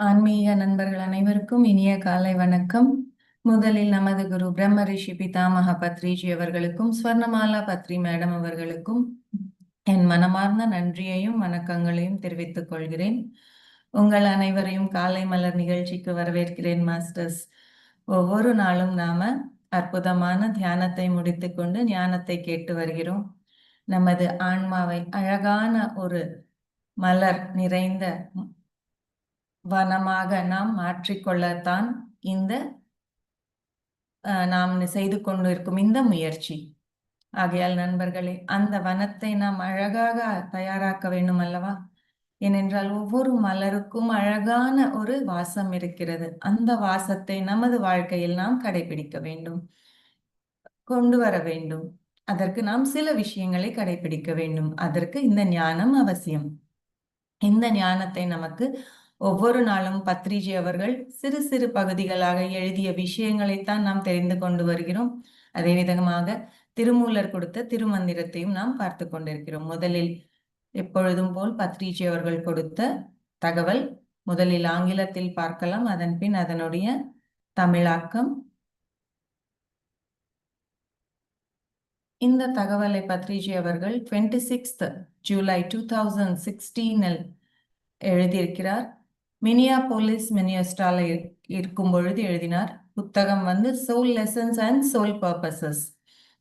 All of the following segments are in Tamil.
ஆன்மீக நண்பர்கள் அனைவருக்கும் இனிய காலை வணக்கம். முதலில் நமது குரு பிரம்ம ரிஷி பிதாமக பத்ரிஜி அவர்களுக்கும் ஸ்வர்ணமாலா பத்ரி மேடம் அவர்களுக்கும் என் மனமார்ந்த நன்றியையும் வணக்கங்களையும் தெரிவித்துக் கொள்கிறேன். உங்கள் அனைவரையும் காலை மலர் நிகழ்ச்சிக்கு வரவேற்கிறேன் மாஸ்டர்ஸ். ஒவ்வொரு நாளும் நாம அற்புதமான தியானத்தை முடித்துக்கொண்டு ஞானத்தை கேட்டு வருகிறோம். நமது ஆன்மாவை அழகான ஒரு மலர் நிறைந்த வனமாக நாம் மாற்றிக்கொள்ளத்தான் இந்த நாம் செய்து கொண்டிருக்கும் இந்த முயற்சி. ஆகையால் நண்பர்களே அந்த வனத்தை நாம் அழகாக தயாராக்க வேண்டும் அல்லவா? ஏனென்றால் ஒவ்வொரு மலருக்கும் அழகான ஒரு வாசம் இருக்கிறது. அந்த வாசத்தை நமது வாழ்க்கையில் நாம் கடைபிடிக்க வேண்டும். கொண்டு வர வேண்டும். அதற்கு நாம் சில விஷயங்களை கடைபிடிக்க வேண்டும். அதற்கு இந்த ஞானம் அவசியம். இந்த ஞானத்தை நமக்கு ஒவ்வொரு நாளும் பத்ரிஜி அவர்கள் சிறு சிறு பகுதிகளாக எழுதிய விஷயங்களைத்தான் நாம் தெரிந்து கொண்டு வருகிறோம். அதே விதமாக திருமூலர் கொடுத்த திருமந்திரத்தையும் நாம் பார்த்து கொண்டிருக்கிறோம். முதலில் எப்பொழுதும் போல் பத்ரிஜி அவர்கள் கொடுத்த தகவல் முதலில் ஆங்கிலத்தில் பார்க்கலாம். அதன் பின் அதனுடைய தமிழாக்கம் இந்த தகவலை பத்ரிஜி அவர்கள் twenty sixth July two thousand சிக்ஸ்டீனில் எழுதியிருக்கிறார். மினியா போலீஸ் மினியஸ்டால இருக்கும் பொழுது எழுதினார் புத்தகம் வந்து soul lessons and soul purposes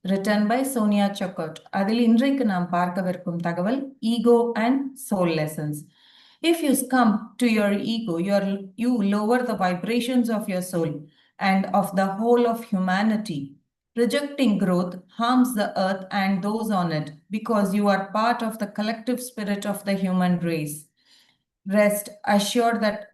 written by Sonia Choquette அதில் இன்றைக்கு நாம் பார்க்கவிருக்கும் தகவல் ego and soul lessons if you come to your ego your you lower the vibrations of your soul and of the whole of humanity rejecting growth harms the earth and those on it because you are part of the collective spirit of the human race. Rest assured that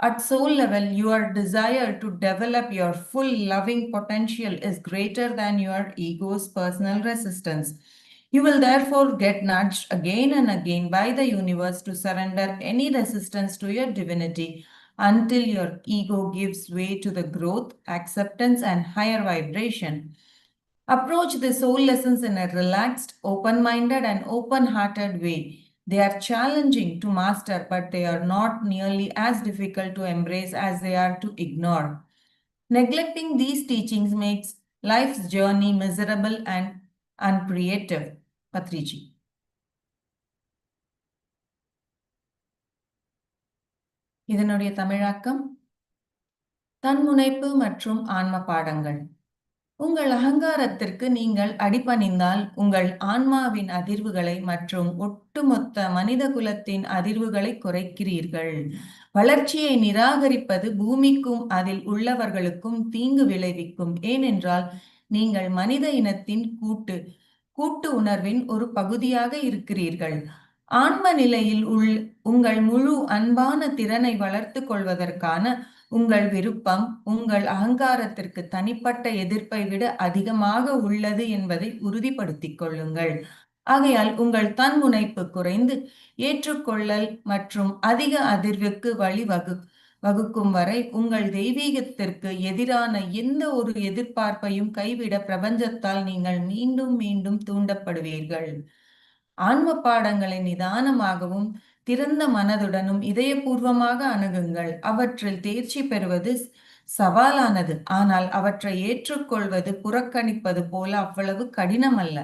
at soul level, your desire to develop your full loving potential is greater than your ego's personal resistance. You will therefore get nudged again and again by the universe to surrender any resistance to your divinity until your ego gives way to the growth, acceptance, and higher vibration. Approach the soul lessons in a relaxed, open minded, and open hearted way they are challenging to master, but they are not nearly as difficult to embrace as they are to ignore. Neglecting these teachings makes life's journey miserable and uncreative. Patrici. இதனுடைய தமிழாக்கம் தன்முனைப்பு மற்றும் ஆன்ம பாடங்கள் உங்கள் அகங்காரத்திற்கு நீங்கள் அடிபணிந்தால் உங்கள் ஆன்மாவின் அதிர்வுகளை மற்றும் ஒட்டுமொத்த மனித குலத்தின் அதிர்வுகளை குறைக்கிறீர்கள். வளர்ச்சியை நிராகரிப்பது பூமிக்கும் அதில் உள்ளவர்களுக்கும் தீங்கு விளைவிக்கும். ஏனென்றால் நீங்கள் மனித இனத்தின் கூட்டு கூட்டு உணர்வின் ஒரு பகுதியாக இருக்கிறீர்கள். ஆன்ம நிலையில் உள் உங்கள் முழு அன்பான திறனை வளர்த்து கொள்வதற்கான உங்கள் விருப்பம் உங்கள் அகங்காரத்திற்கு தனிப்பட்ட எதிர்ப்பை விட அதிகமாக உள்ளது என்பதை உறுதிப்படுத்திக் கொள்ளுங்கள். ஆகையால் உங்கள் தன்முனைப்பு குறைந்து ஏற்றுக்கொள்ளல் மற்றும் அதிக அதிர்வுக்கு வழிவகு வகுக்கும் வரை உங்கள் தெய்வீகத்திற்கு எதிரான எந்த ஒரு எதிர்பார்ப்பையும் கைவிட பிரபஞ்சத்தால் நீங்கள் மீண்டும் மீண்டும் தூண்டப்படுவீர்கள். ஆன்ம பாடங்களை நிதானமாகவும் திறந்த மனதுடனும் இதயபூர்வமாக அணுகுங்கள். அவற்றில் தேர்ச்சி பெறுவது சவாலானது. ஆனால் அவற்றை ஏற்றுக்கொள்வது புறக்கணிப்பது போல அவ்வளவு கடினமல்ல.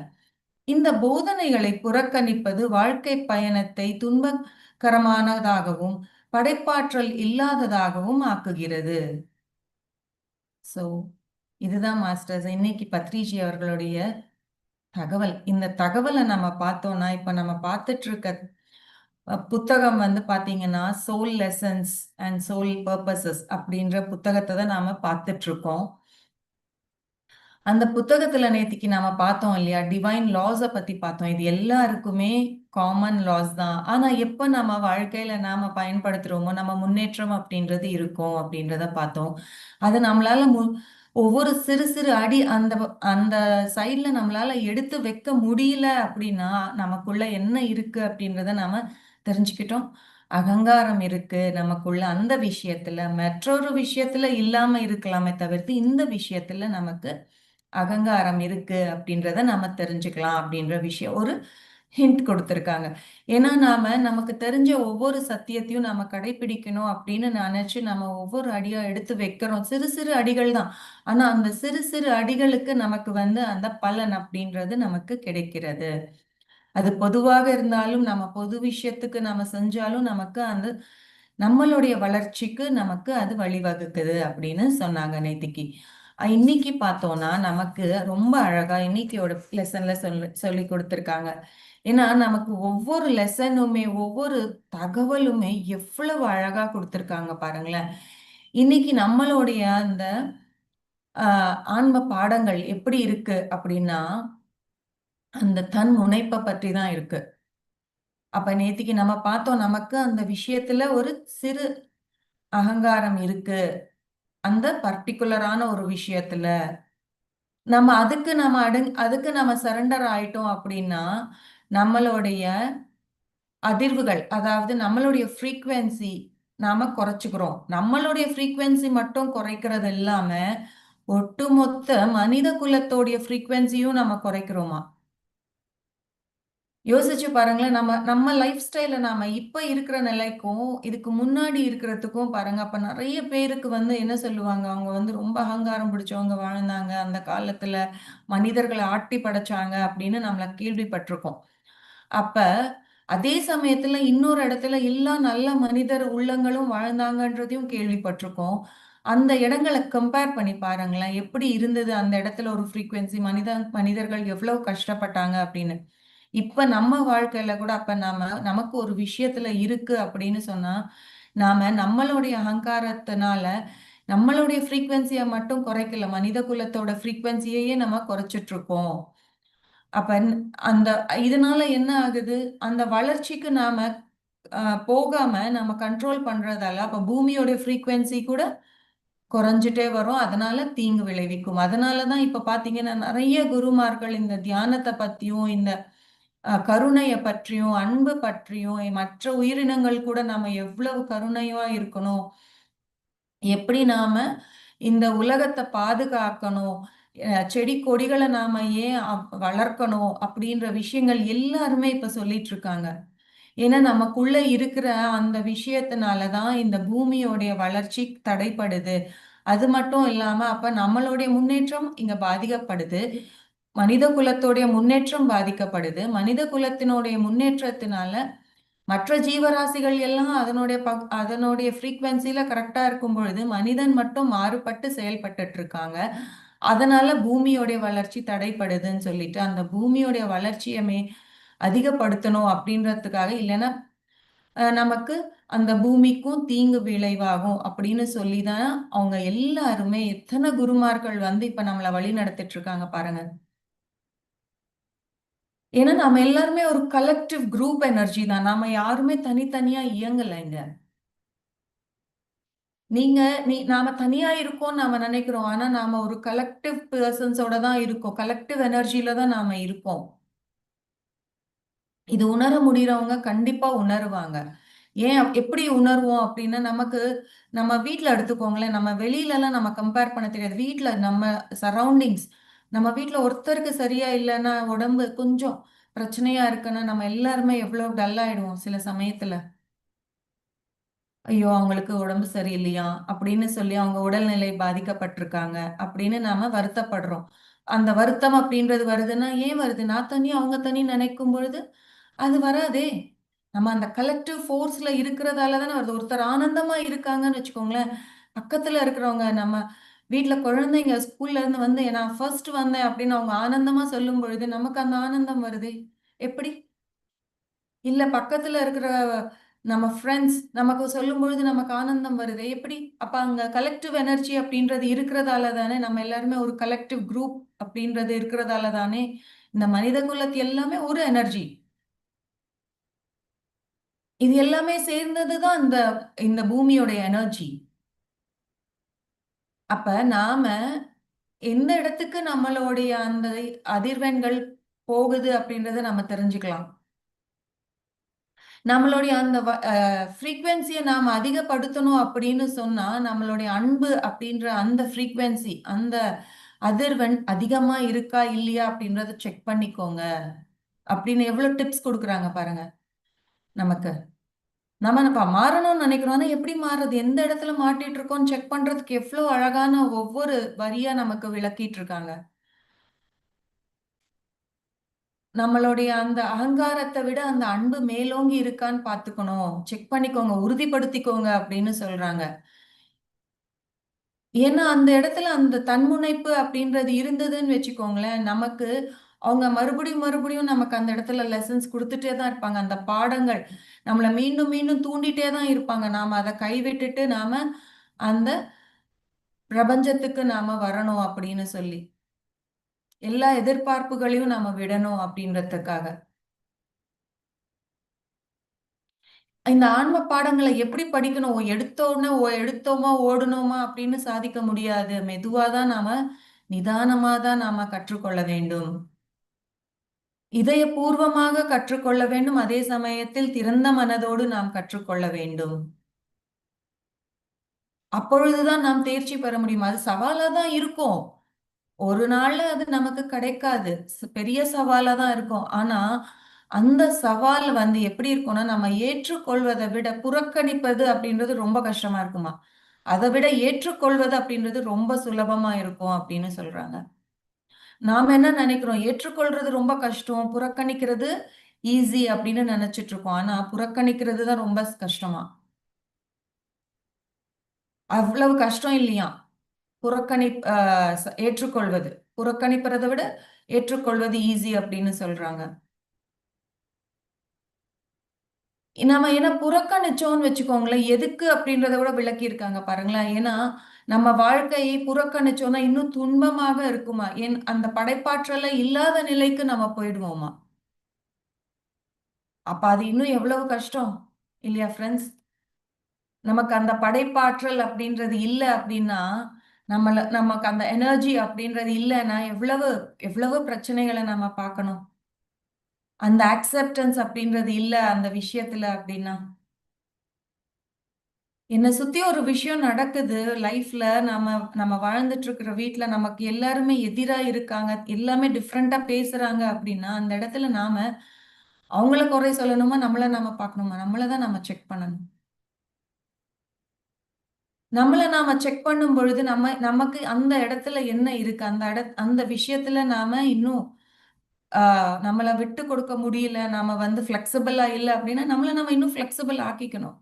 இந்த போதனைகளை புறக்கணிப்பது வாழ்க்கை பயணத்தை துன்பகரமானதாகவும் படைப்பாற்றல் இல்லாததாகவும் ஆக்குகிறது. சோ இதுதான் மாஸ்டர்ஸ். இன்னைக்கு பத்ரிஜி அவர்களுடைய தகவல். இந்த தகவலை நம்ம பார்த்தோம்னா இப்ப நம்ம பார்த்துட்டு இருக்க புத்தகம் வந்து பார்த்தீங்கன்னா soul lessons and soul purposes அப்படின்ற புத்தகத்தை தான் நாம பார்த்துட்டு இருக்கோம் அந்த புத்தகத்துல நேத்திக்கு நாம பார்த்தோம் இல்லையா டிவைன் லாஸை பத்தி பார்த்தோம். இது எல்லாருக்குமே காமன் லாஸ் தான். ஆனா எப்ப நம்ம வாழ்க்கையில நாம பயன்படுத்துறோமோ நம்ம முன்னேற்றம் அப்படின்றது இருக்கும் அப்படின்றத பார்த்தோம். அது நம்மளால மு ஒவ்வொரு சிறு சிறு அடி அந்த அந்த சைட்ல நம்மளால எடுத்து வைக்க முடியல அப்படின்னா நமக்குள்ள என்ன இருக்கு அப்படின்றத நாம தெரிஞ்சுக்கிட்டோம். அகங்காரம் இருக்கு நமக்குள்ள அந்த விஷயத்துல மற்றொரு விஷயத்துல இல்லாம இருக்கலாமே தவிர்த்து இந்த விஷயத்துல நமக்கு அகங்காரம் இருக்கு அப்படின்றத நம்ம தெரிஞ்சுக்கலாம் அப்படின்ற விஷயம் ஒரு ஹிண்ட் கொடுத்துருக்காங்க. ஏன்னா நாம நமக்கு தெரிஞ்ச ஒவ்வொரு சத்தியத்தையும் நாம கடைபிடிக்கணும் அப்படின்னு நினைச்சு நம்ம ஒவ்வொரு அடியா எடுத்து வைக்கிறோம். சிறு சிறு அடிகள் தான். ஆனா அந்த சிறு சிறு அடிகளுக்கு நமக்கு வந்து அந்த பலன் அப்படின்றது நமக்கு கிடைக்கிறது. அது பொதுவாக இருந்தாலும் நம்ம பொது விஷயத்துக்கு நம்ம செஞ்சாலும் நமக்கு அந்த நம்மளுடைய வளர்ச்சிக்கு நமக்கு அது வழிவகுக்குது அப்படின்னு சொன்னாங்க நேத்திக்கு. இன்னைக்கு பார்த்தோம்னா நமக்கு ரொம்ப அழகா இன்னைக்கியோட லெசன்ல சொல்லி சொல்லி கொடுத்துருக்காங்க. ஏன்னா நமக்கு ஒவ்வொரு லெசனுமே ஒவ்வொரு தகவலுமே எவ்வளவு அழகா கொடுத்துருக்காங்க பாருங்களேன். இன்னைக்கு நம்மளுடைய அந்த ஆன்ம பாடங்கள் எப்படி இருக்கு அப்படின்னா அந்த தன் முனைப்பை பற்றி தான் இருக்கு. அப்ப நேத்திக்கு நம்ம பார்த்தோம் நமக்கு அந்த விஷயத்துல ஒரு சிறு அகங்காரம் இருக்கு. அந்த பர்டிகுலரான ஒரு விஷயத்துல நம்ம அதுக்கு நம்ம அடு அதுக்கு நம்ம சரண்டர் ஆயிட்டோம் அப்படின்னா நம்மளுடைய அதிர்வுகள் அதாவது நம்மளுடைய ஃப்ரீக்வன்சி நாம குறைச்சிக்கிறோம். நம்மளுடைய ஃப்ரீக்வன்சி மட்டும் குறைக்கிறது இல்லாம ஒட்டுமொத்த மனித குலத்தோடைய ஃப்ரீக்வன்சியும் நம்ம குறைக்கிறோமா? யோசிச்சு பாருங்களேன் நம்ம நம்ம லைஃப் ஸ்டைல நாம இப்ப இருக்கிற நிலைக்கும் இதுக்கு முன்னாடி இருக்கிறதுக்கும் பாருங்க அப்ப நிறைய பேருக்கு வந்து என்ன சொல்லுவாங்க? அவங்க வந்து ரொம்ப அகங்காரம் பிடிச்சவங்க வாழ்ந்தாங்க. அந்த காலத்துல மனிதர்களை ஆட்டி படைச்சாங்க அப்படின்னு நம்மள கேள்விப்பட்டிருக்கோம். அப்ப அதே சமயத்துல இன்னொரு இடத்துல எல்லா நல்ல மனிதர் உள்ளங்களும் வாழ்ந்தாங்கன்றதையும் கேள்விப்பட்டிருக்கோம். அந்த இடங்களை கம்பேர் பண்ணி பாருங்களேன் எப்படி இருந்தது அந்த இடத்துல ஒரு ஃப்ரீக்குவென்சி மனித மனிதர்கள் எவ்வளவு கஷ்டப்பட்டாங்க அப்படின்னு. இப்ப நம்ம வாழ்க்கையில கூட அப்ப நாம நமக்கு ஒரு விஷயத்துல இருக்கு அப்படின்னு சொன்னா நாம நம்மளுடைய அகங்காரத்தினால நம்மளுடைய ஃப்ரீக்வன்சியை மட்டும் குறைக்கல மனித குலத்தோட ஃப்ரீக்வன்சியையே நம்ம குறைச்சிட்டு இருக்கோம் அப்ப அந்த இதனால என்ன ஆகுது? அந்த வளர்ச்சிக்கு நாம போகாம நம்ம கண்ட்ரோல் பண்றதால அப்ப பூமியோட ஃப்ரீக்வன்சி கூட குறைஞ்சிட்டே வரும். அதனால தீங்கு விளைவிக்கும். அதனாலதான் இப்ப பாத்தீங்கன்னா நிறைய குருமார்கள் இந்த தியானத்தை பத்தியும் இந்த கருணையை பற்றியும் அன்பு பற்றியும் மற்ற உயிரினங்கள் கூட நாம எவ்வளவு கருணையா இருக்கணும்? எப்படி நாம இந்த உலகத்தை பாதுகாக்கணும்? செடி கொடிகளை நாம ஏன் வளர்க்கணும்? அப்படின்ற விஷயங்கள் எல்லாருமே இப்ப சொல்லிட்டு இருக்காங்க ஏன்னா நமக்குள்ள இருக்கிற அந்த விஷயத்தினாலதான் இந்த பூமியோடைய வளர்ச்சி தடைப்படுது. அது மட்டும் இல்லாம அப்ப நம்மளுடைய முன்னேற்றம் இங்க பாதிக்கப்படுது. மனித குலத்தோடைய முன்னேற்றம் பாதிக்கப்படுது. மனித குலத்தினுடைய முன்னேற்றத்தினால மற்ற ஜீவராசிகள் எல்லாம் அதனுடைய ப அதனுடைய ஃப்ரீக்வன்சியில கரெக்டா இருக்கும் பொழுது மனிதன் மட்டும் மாறுபட்டு செயல்பட்டு இருக்காங்க அதனால பூமியோடைய வளர்ச்சி தடைப்படுதுன்னு சொல்லிட்டு அந்த பூமியோடைய வளர்ச்சியமே அதிகப்படுத்தணும் அப்படின்றதுக்காக இல்லைன்னா நமக்கு அந்த பூமிக்கும் தீங்கு விளைவாகும் அப்படின்னு சொல்லிதான் அவங்க எல்லாருமே எத்தனை குருமார்கள் வந்து இப்ப நம்மளை வழி நடத்திட்டு இருக்காங்க பாருங்க. ஏன்னா நம்ம எல்லாருமே ஒரு கலெக்டிவ் குரூப் எனர்ஜி தான். நாம யாருமே தனித்தனியா இயங்கலைங்க நீங்க நீ நாம தனியா இருக்கோம் நாம நினைக்கிறோம். ஆனா நாம ஒரு கலெக்டிவ் பர்சன்ஸோட தான் இருக்கோம். கலெக்டிவ் எனர்ஜில தான் நாம இருக்கோம். இது உணர முடியறவங்க கண்டிப்பா உணருவாங்க. ஏன் எப்படி உணர்வோம் அப்படின்னா நமக்கு நம்ம வீட்டுல எடுத்துக்கோங்களேன். நம்ம வெளியில எல்லாம் நம்ம கம்பேர் பண்ண தெரியாது. வீட்டுல நம்ம சரௌண்டிங்ஸ் நம்ம வீட்டில் ஒருத்தருக்கு சரியா இல்லைன்னா உடம்பு கொஞ்சம் பிரச்சனையா இருக்குன்னா நம்ம எல்லாருமே எவ்வளவு டல் ஆயிடுவோம் சில சமயத்துல. ஐயோ அவங்களுக்கு உடம்பு சரியில்லையா? அப்படின்னு சொல்லி அவங்க உடல்நிலை பாதிக்கப்பட்டிருக்காங்க அப்படின்னு நாம வருத்தப்படுறோம். அந்த வருத்தம் அப்படின்றது வருதுன்னா ஏன் வருது? நான் தனி அவங்க தனி நினைக்கும் பொழுது அது வராதே. நம்ம அந்த கலெக்டிவ் ஃபோர்ஸ்ல இருக்கிறதால தானே வருது. ஒருத்தர் ஆனந்தமா இருக்காங்கன்னு வச்சுக்கோங்களேன். பக்கத்துல இருக்கிறவங்க நம்ம வீட்டுல குழந்தைங்க ஸ்கூல்ல இருந்து வந்து நான் ஃபர்ஸ்ட் வந்தேன் அப்படின்னு அவங்க ஆனந்தமா சொல்லும் பொழுது நமக்கு அந்த ஆனந்தம் வருது. எப்படி? இல்ல பக்கத்துல இருக்கிற நம்ம ஃப்ரெண்ட்ஸ் நமக்கு சொல்லும் பொழுது நமக்கு ஆனந்தம் வருது. எப்படி? அப்ப அங்க கலெக்டிவ் எனர்ஜி அப்படின்றது இருக்கிறதால தானே நம்ம எல்லாருமே ஒரு கலெக்டிவ் குரூப் அப்படின்றது இருக்கிறதால தானே இந்த மனித குலத்து எல்லாமே ஒரு எனர்ஜி இது எல்லாமே சேர்ந்தது தான் இந்த இந்த பூமியோட எனர்ஜி அப்ப நாம எந்த இடத்துக்கு நம்மளுடைய அந்த அதிர்வெண்கள் போகுது அப்படின்றத நம்ம தெரிஞ்சுக்கலாம். நம்மளுடைய அந்த ஃப்ரீக்வன்சியை நாம் அதிகப்படுத்தணும் அப்படின்னு சொன்னா நம்மளுடைய அன்பு அப்படின்ற அந்த ஃப்ரீக்வன்சி அந்த அதிர்வெண் அதிகமா இருக்கா இல்லையா அப்படின்றத செக் பண்ணிக்கோங்க. அப்படின்னு எவ்வளவு டிப்ஸ் கொடுக்குறாங்க பாருங்க நமக்கு. நம்ம நம்ம மாறணும்னு நினைக்கிறோம். ஆனா எப்படி மாறுறது? எந்த இடத்துல மாட்டிட்டு இருக்கோம்னு செக் பண்றதுக்கு எவ்வளவு அழகான ஒவ்வொரு வரியா நமக்கு விளக்கிட்டு இருக்காங்க நம்மளுடைய அந்த அகங்காரத்தை விட அந்த அன்பு மேலோங்கி இருக்கான்னு பாத்துக்கணும் செக் பண்ணிக்கோங்க உறுதிப்படுத்திக்கோங்க அப்படின்னு சொல்றாங்க. ஏன்னா அந்த இடத்துல அந்த தன்முனைப்பு அப்படின்றது இருந்ததுன்னு வச்சுக்கோங்களேன் நமக்கு அவங்க மறுபடியும் மறுபடியும் நமக்கு அந்த இடத்துல லெசன்ஸ் கொடுத்துட்டே தான் இருப்பாங்க. அந்த பாடங்கள் நம்மளை மீண்டும் மீண்டும் தூண்டிட்டே தான் இருப்பாங்க. நாம அதை கைவிட்டுட்டு நாம அந்த பிரபஞ்சத்துக்கு நாம வரணும் அப்படின்னு சொல்லி. எல்லா எதிர்பார்ப்புகளையும் நாம விடணும் அப்படின்றதுக்காக. இந்த ஆன்ம பாடங்களை எப்படி படிக்கணும்? எடுத்தோன்னே ஓ எடுத்தோமா ஓடணுமா அப்படின்னு சாதிக்க முடியாது. மெதுவாக தான் நாம நிதானமாக தான் நாம கற்றுக்கொள்ள வேண்டும். இதயபூர்வமாக கற்றுக்கொள்ள வேண்டும். அதே சமயத்தில் திறந்த மனதோடு நாம் கற்றுக்கொள்ள வேண்டும். அப்பொழுதுதான் நாம் தேர்ச்சி பெற முடியும். அது சவாலா தான் இருக்கும். ஒரு நாள்ல அது நமக்கு கிடைக்காது. பெரிய சவாலா தான் இருக்கும். ஆனா அந்த சவால் வந்து எப்படி இருக்கும்னா நம்ம ஏற்றுக்கொள்வதை விட புறக்கணிப்பது அப்படின்றது ரொம்ப கஷ்டமா இருக்குமா? அதை விட ஏற்றுக்கொள்வது அப்படின்றது ரொம்ப சுலபமா இருக்கும் அப்படின்னு சொல்றாங்க. நாம என்ன நினைக்கிறோம்? ஏற்றுக்கொள்றது ரொம்ப கஷ்டம். புறக்கணிக்கிறது ஈஸி அப்படின்னு நினைச்சிட்டு இருக்கோம். ஆனா புறக்கணிக்கிறது தான் ரொம்ப கஷ்டமா? அவ்வளவு கஷ்டம் இல்லையா? புறக்கணி ஏற்றுக்கொள்வது. புறக்கணிப்பதை விட ஏற்றுக்கொள்வது ஈஸி அப்படின்னு சொல்றாங்க. நம்ம ஏன்னா புறக்கணிச்சோம்னு வச்சுக்கோங்களேன் எதுக்கு அப்படின்றத விட விளக்கி இருக்காங்க பாருங்களேன். ஏன்னா நம்ம வாழ்க்கையை புறக்கணிச்சோம்னா இன்னும் துன்பமாக இருக்குமா? என் அந்த படைப்பாற்றல இல்லாத நிலைக்கு நம்ம போயிடுவோமா? அப்ப அது இன்னும் எவ்வளவு கஷ்டம்? இல்லையா ஃப்ரெண்ட்ஸ் நமக்கு அந்த படைப்பாற்றல் அப்படின்றது இல்லை அப்படின்னா நம்மள நமக்கு அந்த எனர்ஜி அப்படின்றது இல்லைன்னா எவ்வளவு எவ்வளவு பிரச்சனைகளை நம்ம பார்க்கணும்? அந்த அக்செப்டன்ஸ் அப்படின்றது இல்லை அந்த விஷயத்துல அப்படின்னா. என்னை சுத்தி ஒரு விஷயம் நடக்குது. லைஃப்ல நம்ம நம்ம வாழ்ந்துட்டு இருக்கிற வீட்டுல நமக்கு எல்லாருமே எதிரா இருக்காங்க. எல்லாமே டிஃப்ரெண்டா பேசுறாங்க அப்படின்னா அந்த இடத்துல நாம அவங்கள குறை சொல்லணுமா? நம்மள நாம பார்க்கணுமா? நம்மளதான் நம்ம செக் பண்ணணும். நம்மளை நாம செக் பண்ணும் பொழுது நம்ம நமக்கு அந்த இடத்துல என்ன இருக்கு? அந்த இட அந்த விஷயத்துல நாம இன்னும் ஆஹ் நம்மளை விட்டு கொடுக்க முடியல. நாம வந்து ஃபிளெக்சிபிளா இல்லை அப்படின்னா நம்மளை நம்ம இன்னும் ஃபிளெக்சிபிள் ஆக்கிக்கணும்.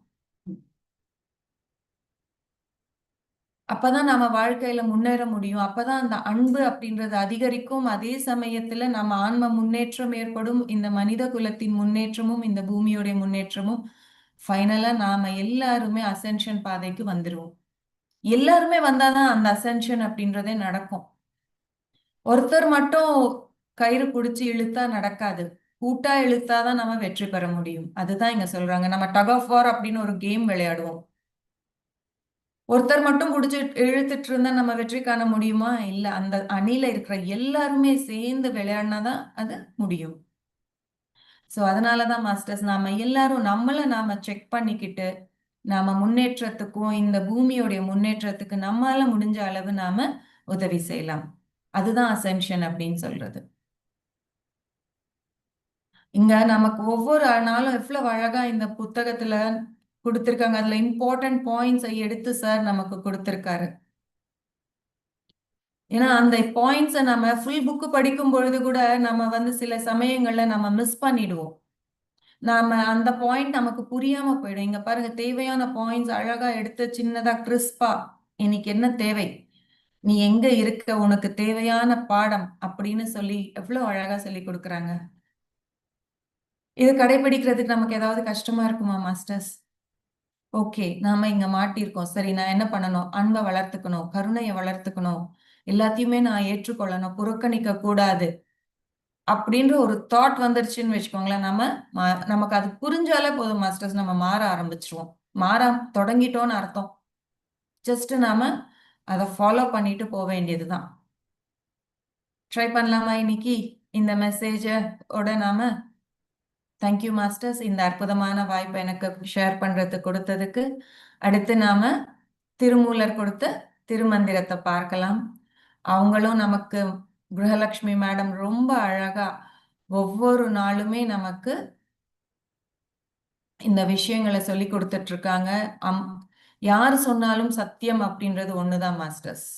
அப்பதான் நம்ம வாழ்க்கையில முன்னேற முடியும். அப்பதான் அந்த அன்பு அப்படின்றது அதிகரிக்கும். அதே சமயத்துல நம்ம ஆன்ம முன்னேற்றம் ஏற்படும். இந்த மனித குலத்தின் முன்னேற்றமும் இந்த பூமியோடைய முன்னேற்றமும் ஃபைனலா நாம எல்லாருமே அசென்ஷன் பாதைக்கு வந்துருவோம். எல்லாருமே வந்தாதான் அந்த அசென்ஷன் அப்படின்றதே நடக்கும். ஒருத்தர் மட்டும் கயிறு பிடிச்சி இழுத்தா நடக்காது. கூட்டா இழுத்தாதான் நம்ம வெற்றி பெற முடியும். அதுதான் இங்க சொல்றாங்க. நம்ம டக் ஆஃப் வார் அப்படின்னு ஒரு கேம் விளையாடுவோம். ஒருத்தர் மட்டும் குடிச்சு இழுத்துட்டு இருந்தா நம்ம வெற்றி காண முடியுமா? இல்ல அந்த அணில இருக்கிற எல்லாருமே சேர்ந்து விளையாடினாதான் அது முடியும். சோ அதனாலதான் மாஸ்டர்ஸ் நாம எல்லாரும் நம்மள நாம செக் பண்ணிக்கிட்டு நாம முன்னேற்றத்துக்கும் இந்த பூமியோடைய முன்னேற்றத்துக்கு நம்மால முடிஞ்ச அளவு நாம உதவி செய்யலாம். அதுதான் அசென்ஷன் அப்படின்னு சொல்றது. இங்க நமக்கு ஒவ்வொரு நாளும் எவ்வளவு அழகா இந்த புத்தகத்துல கொடுத்திருக்காங்க. அதுல இம்பார்ட்டன்ட் பாயிண்ட்ஸை எடுத்து சார் நமக்கு கொடுத்திருக்காரு. ஏன்னா அந்த பாயிண்ட்ஸை நம்ம ஃபுல் புக்கு படிக்கும் பொழுது கூட நம்ம வந்து சில சமயங்கள்ல நம்ம மிஸ் பண்ணிடுவோம். நாம அந்த பாயிண்ட் நமக்கு புரியாம போயிடும். இங்க பாருங்க தேவையான பாயிண்ட்ஸ் அழகா எடுத்து சின்னதா கிறிஸ்பா இன்னைக்கு என்ன தேவை? நீ எங்க இருக்க? உனக்கு தேவையான பாடம் அப்படின்னு சொல்லி எவ்வளவு அழகா சொல்லி கொடுக்குறாங்க. இது கடைபிடிக்கிறதுக்கு நமக்கு ஏதாவது கஷ்டமா இருக்குமா மாஸ்டர்ஸ் ஓகே நாம இங்க மாட்டிருக்கோம் சரி நான் என்ன பண்ணணும்? அன்பை வளர்த்துக்கணும் கருணையை வளர்த்துக்கணும். எல்லாத்தையுமே நான் ஏற்றுக்கொள்ளணும். புறக்கணிக்க கூடாது. அப்படின்ற ஒரு தாட் வந்துருச்சுன்னு வச்சுக்கோங்களேன் நம்ம நமக்கு அது புரிஞ்சாலே போதும் மாஸ்டர்ஸ் நம்ம மாற ஆரம்பிச்சிருவோம். மாற தொடங்கிட்டோம்னு அர்த்தம். ஜஸ்ட் நாம அதை ஃபாலோ பண்ணிட்டு போக வேண்டியதுதான். ட்ரை பண்ணலாமா இன்னைக்கு? இந்த மெசேஜோட நாம தேங்க்யூ மாஸ்டர்ஸ் இந்த அற்புதமான வாய்ப்பை எனக்கு ஷேர் பண்றது கொடுத்ததுக்கு அடுத்து நாம திருமூலர் கொடுத்த திருமந்திரத்தை பார்க்கலாம். அவங்களும் நமக்கு கிரகலட்சுமி மேடம் ரொம்ப அழகா ஒவ்வொரு நாளுமே நமக்கு இந்த விஷயங்களை சொல்லி கொடுத்துட்டு இருக்காங்க. அம் யார் சொன்னாலும் சத்தியம் அப்படின்றது ஒண்ணுதான் மாஸ்டர்ஸ்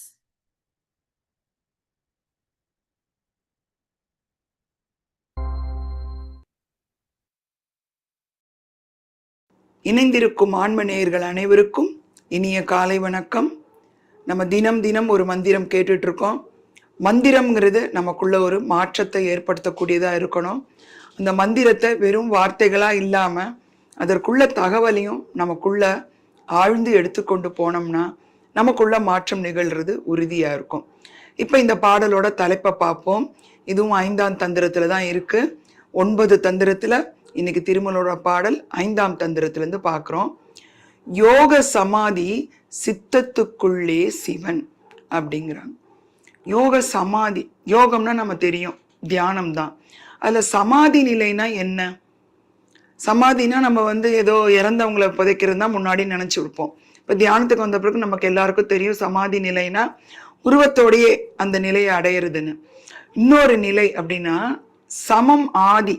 இணைந்திருக்கும் ஆன்ம நேயர்கள் அனைவருக்கும் இனிய காலை வணக்கம். நம்ம தினம் தினம் ஒரு மந்திரம் கேட்டுட்ருக்கோம். மந்திரம்ங்கிறது நமக்குள்ள ஒரு மாற்றத்தை ஏற்படுத்தக்கூடியதாக இருக்கணும். அந்த மந்திரத்தை வெறும் வார்த்தைகளாக இல்லாமல் அதற்குள்ள தகவலையும் நமக்குள்ள ஆழ்ந்து எடுத்துக்கொண்டு போனோம்னா நமக்குள்ள மாற்றம் நிகழ்கிறது உறுதியாக இருக்கும். இப்போ இந்த பாடலோட தலைப்பை பார்ப்போம். இதுவும் ஐந்தாம் தந்திரத்தில் தான் இருக்குது ஒன்பது தந்திரத்தில் இன்னைக்கு திருமலோட பாடல் ஐந்தாம் தந்திரத்திலிருந்து பார்க்குறோம். யோக சமாதி சித்தத்துக்குள்ளே சிவன் அப்படிங்கிறாங்க. யோக சமாதி யோகம்னா நம்ம தெரியும் தியானம் தான். அதில் சமாதி நிலைனா என்ன? சமாதினா நம்ம வந்து ஏதோ இறந்தவங்களை புதைக்கிறது தான் முன்னாடி நினச்சி இருப்போம். இப்போ தியானத்துக்கு வந்த பிறகு நமக்கு எல்லாருக்கும் தெரியும் சமாதி நிலைனா உருவத்தோடையே அந்த நிலையை அடையிறதுன்னு. இன்னொரு நிலை அப்படின்னா சமம் ஆதி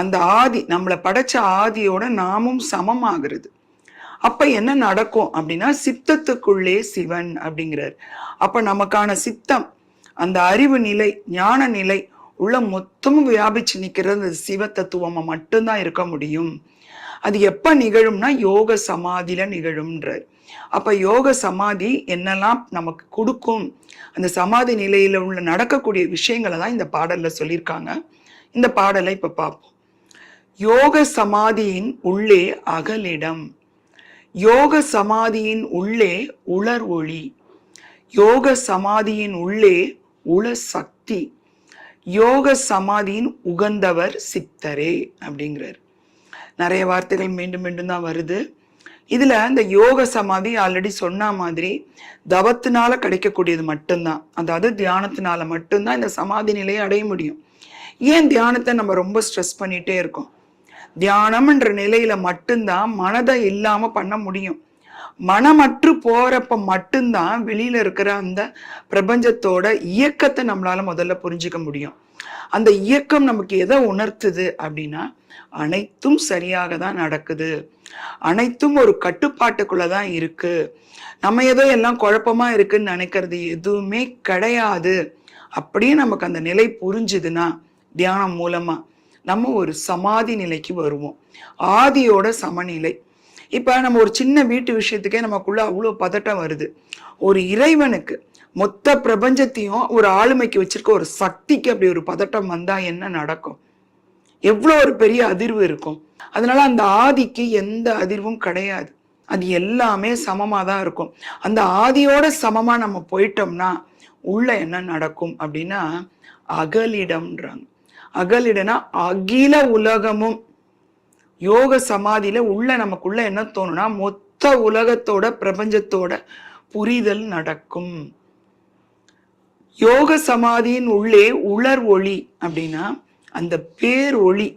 அந்த ஆதி நம்மளை படைச்ச ஆதியோட நாமும் சமமாகிறது. அப்ப என்ன நடக்கும் அப்படின்னா சித்தத்துக்குள்ளே சிவன் அப்படிங்கிறார். அப்ப நமக்கான சித்தம் அந்த அறிவு நிலை ஞான நிலை உள்ள மொத்தமும் வியாபிச்சு நிற்கிறது அந்த சிவ தத்துவமா மட்டும்தான் இருக்க முடியும். அது எப்ப நிகழும்னா யோக சமாதியில நிகழும்ன்றார். அப்ப யோக சமாதி என்னெல்லாம் நமக்கு கொடுக்கும் அந்த சமாதி நிலையில உள்ள நடக்கக்கூடிய விஷயங்களை தான் இந்த பாடல்ல சொல்லியிருக்காங்க. இந்த பாடலை இப்ப பார்ப்போம். யோக சமாதியின் உள்ளே அகலிடம். யோக சமாதியின் உள்ளே உலர் ஒளி யோக சமாதியின் உள்ளே உள சக்தி யோக சமாதியின் உகந்தவர் சித்தரே அப்படிங்கிறார். நிறைய வார்த்தைகள் மீண்டும் மீண்டும் தான் வருது. இதில் இந்த யோக சமாதி ஆல்ரெடி சொன்ன மாதிரி தவத்தினால கிடைக்கக்கூடியது மட்டும்தான். அதாவது தியானத்தினால மட்டும்தான் இந்த சமாதி நிலையை அடைய முடியும். ஏன் தியானத்தை நம்ம ரொம்ப ஸ்ட்ரெஸ் பண்ணிகிட்டே இருக்கோம்? தியானம்ன்ற நிலையில மட்டும்தான் மனதை இல்லாம பண்ண முடியும். மனமற்று போறப்ப மட்டும்தான் வெளியில இருக்கிற அந்த பிரபஞ்சத்தோட இயக்கத்தை நம்மளால முதல்ல புரிஞ்சுக்க முடியும். அந்த இயக்கம் நமக்கு எதை உணர்த்துது அப்படின்னா அனைத்தும் சரியாக தான் நடக்குது. அனைத்தும் ஒரு கட்டுப்பாட்டுக்குள்ள தான் இருக்கு. நம்ம ஏதோ எல்லாம் குழப்பமா இருக்குன்னு நினைக்கிறது எதுவுமே கிடையாது. அப்படியே நமக்கு அந்த நிலை புரிஞ்சுதுன்னா தியானம் மூலமா நம்ம ஒரு சமாதி நிலைக்கு வருவோம். ஆதியோட சமநிலை. இப்போ நம்ம ஒரு சின்ன வீட்டு விஷயத்துக்கே நமக்குள்ள அவ்வளோ பதட்டம் வருது. ஒரு இறைவனுக்கு மொத்த பிரபஞ்சத்தையும் ஒரு ஆளுமைக்கு வச்சிருக்க ஒரு சக்திக்கு அப்படி ஒரு பதட்டம் வந்தா என்ன நடக்கும்? எவ்வளோ ஒரு பெரிய அதிர்வு இருக்கும். அதனால அந்த ஆதிக்கு எந்த அதிர்வும் கிடையாது. அது எல்லாமே சமமாக தான் இருக்கும். அந்த ஆதியோட சமமாக நம்ம போயிட்டோம்னா உள்ள என்ன நடக்கும் அப்படின்னா அகலிடம்ன்றாங்க. அகலிடனா அகில உலகமும். யோக சமாதியில உள்ள நமக்குள்ள என்ன தோணும்னா மொத்த உலகத்தோட பிரபஞ்சத்தோட புரிதல் நடக்கும். யோக சமாதியின் உள்ளே உலர் ஒளி அப்படின்னா அந்த பேர் ஒளி.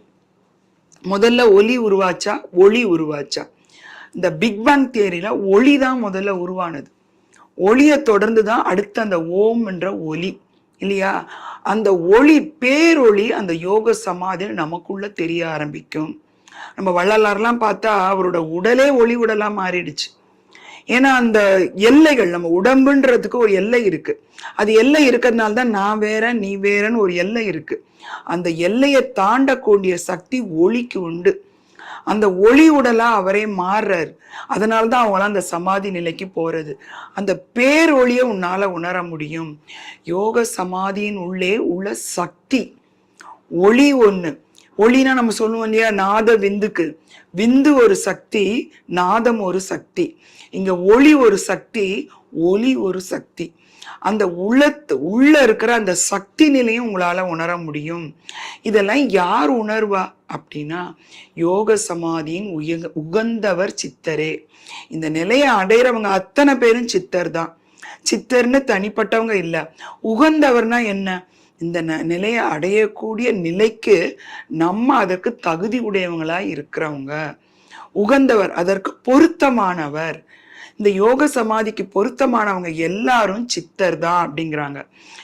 முதல்ல ஒலி உருவாச்சா? ஒளி உருவாச்சா? இந்த பிக் பேங் தியரியில ஒளி தான் முதல்ல உருவானது. ஒளியை தொடர்ந்து தான் அடுத்த அந்த ஓம் என்ற ஒலி இல்லையா? அந்த ஒளி பேரொளி அந்த யோக சமாதியில் நமக்குள்ள தெரிய ஆரம்பிக்கும். நம்ம வள்ளலாரெலாம் பார்த்தா அவரோட உடலே ஒளி உடலாக மாறிடுச்சு. ஏன்னா அந்த எல்லைகள் நம்ம உடம்புன்றதுக்கு ஒரு எல்லை இருக்கு. அது எல்லை இருக்கிறதுனால தான் நான் வேற நீ வேறன்னு ஒரு எல்லை இருக்கு. அந்த எல்லையை தாண்டக்கூடிய சக்தி ஒளிக்கு உண்டு. அந்த ஒளி உடலாக அவரே மாறுறாரு. அதனால தான் அவங்களாம் அந்த சமாதி நிலைக்கு போகிறது அந்த பேரொளியை உன்னால் உணர முடியும். யோக சமாதியின் உள்ளே உள்ள சக்தி. ஒளி ஒன்று ஒளினா நம்ம சொல்லுவோம் இல்லையா? நாத விந்துக்கு. விந்து ஒரு சக்தி நாதம் ஒரு சக்தி. இங்கே ஒளி ஒரு சக்தி ஒளி ஒரு சக்தி. அந்த உள்ளத்து உள்ள இருக்கிற அந்த சக்தி நிலையும் உங்களால உணர முடியும். இதெல்லாம் யார் உணர்வா? அப்படின்னா யோக சமாதியின் உயக உகந்தவர் சித்தரே. இந்த நிலையை அடையிறவங்க அத்தனை பேரும் சித்தர் தான். சித்தர்னு தனிப்பட்டவங்க இல்லை. உகந்தவர்னா என்ன? இந்த ந- நிலையை அடையக்கூடிய நிலைக்கு நம்ம அதற்கு தகுதி உடையவங்களா இருக்கிறவங்க. உகந்தவர் அதற்கு பொருத்தமானவர். இந்த யோக சமாதிக்கு பொருத்தமானவங்க எல்லாரும் சித்தர் தான் அப்படிங்கிறாங்க.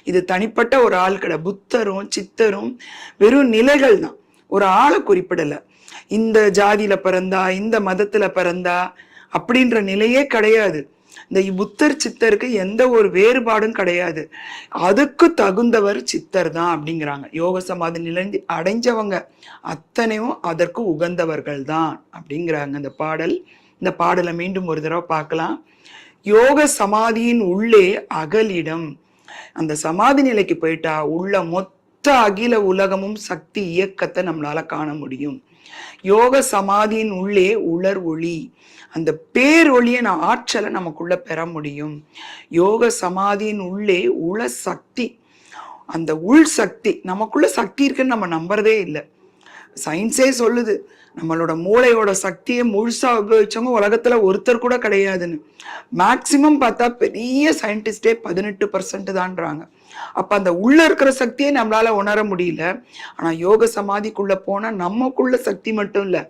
இது தனிப்பட்ட ஒரு ஆள் கிடையாது. புத்தரும் சித்தரும் வெறும் நிலைகள் தான் ஒரு ஆளை குறிப்பிடலை. இந்த ஜாதியில பிறந்தா இந்த மதத்துல பிறந்தா அப்படின்ற நிலையே கிடையாது. இந்த புத்தர் சித்தருக்கு எந்த ஒரு வேறுபாடும் கிடையாது. அதுக்கு தகுந்தவர் சித்தர் தான் அப்படிங்கிறாங்க. யோக சமாதி நிலைந்து அடைஞ்சவங்க அத்தனையும் அதற்கு உகந்தவர்கள் தான் அப்படிங்கிறாங்க. இந்த பாடல் இந்த பாடலை மீண்டும் ஒரு தடவை பார்க்கலாம். யோக சமாதியின் உள்ளே அகலிடம். அந்த சமாதி நிலைக்கு போயிட்டா உள்ள மொத்த அகில உலகமும் சக்தி இயக்கத்தை நம்மளால காண முடியும். யோக சமாதியின் உள்ளே உலர் ஒளி. அந்த பேரொளியை நான் ஆற்றலை நமக்குள்ள பெற முடியும். யோக சமாதியின் உள்ளே உள சக்தி அந்த உள் சக்தி நமக்குள்ள சக்தி இருக்குன்னு நம்ம நம்புறதே இல்லை. சயின்ஸே சொல்லுது. நம்மளோட மூளையோட சக்தியை முழுசாக உபயோகிச்சவங்க உலகத்தில் ஒருத்தர் கூட கிடையாதுன்னு. மேக்சிமம் பார்த்தா பெரிய சயின்டிஸ்டே பதினெட்டு பர்சன்ட் தான்றாங்க. அப்போ அந்த உள்ளே இருக்கிற சக்தியை நம்மளால் உணர முடியல. ஆனால் யோக சமாதிக்குள்ளே போனால் நமக்குள்ள சக்தி மட்டும் இல்லை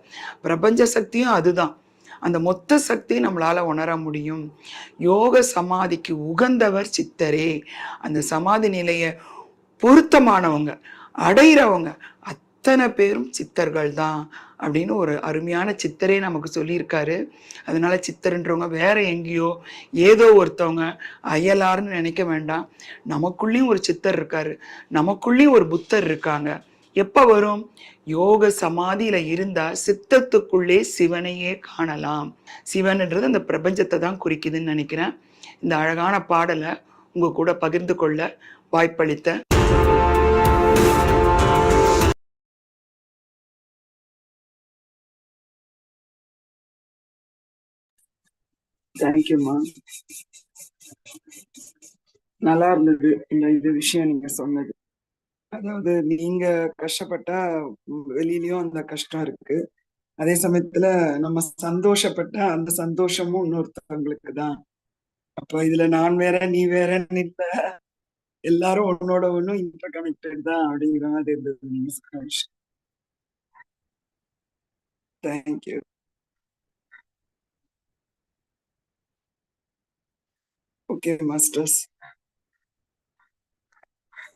பிரபஞ்ச சக்தியும் அதுதான். அந்த மொத்த சக்தியை நம்மளால உணர முடியும். யோக சமாதிக்கு உகந்தவர் சித்தரே. அந்த சமாதி நிலையை பொருத்தமானவங்க அடையிறவங்க அத்தனை பேரும் சித்தர்கள் தான் அப்படின்னு ஒரு அருமையான சித்தரே நமக்கு சொல்லியிருக்காரு. அதனால சித்தர்ன்றவங்க வேற எங்கேயோ ஏதோ ஒருத்தவங்க அயலாருன்னு நினைக்க வேண்டாம். நமக்குள்ளேயும் ஒரு சித்தர் இருக்காரு. நமக்குள்ளேயும் ஒரு புத்தர் இருக்காங்க. எப்போ வரும்? யோக சமாதியில இருந்தா சித்தத்துக்குள்ளே சிவனையே காணலாம். சிவன்ன்றது அந்த பிரபஞ்சத்தை தான் குறிக்குதுன்னு நினைக்கிறேன். இந்த அழகான பாடலை உங்க கூட பகிர்ந்து கொள்ள வாய்ப்பளித்த தேங்க்யூம்மா நல்லா இருந்தது இந்த இது விஷயம் நீங்க சொன்னது. அதாவது நீங்க கஷ்டப்பட்டா வெளியிலயும் அந்த கஷ்டம் இருக்கு. அதே சமயத்துல நம்ம சந்தோஷப்பட்டா அந்த சந்தோஷமும் இன்னொருத்தவங்களுக்கு தான். அப்ப இதுல நான் வேற நீ வேறன்னு இல்ல. எல்லாரும் உன்னோட ஒண்ணும் இன்டர் கனெக்டட் தான் அப்படிங்கிற மாதிரி இருந்தது. நீங்க சொன்ன விஷயம். தேங்க்யூ ஓகே மாஸ்டர்ஸ்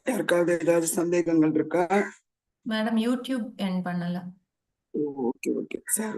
யாருக்காவது ஏதாவது சந்தேகங்கள் இருக்கா? மேடம் யூடியூப் என் பண்ணல ஓகே ஓகே சார்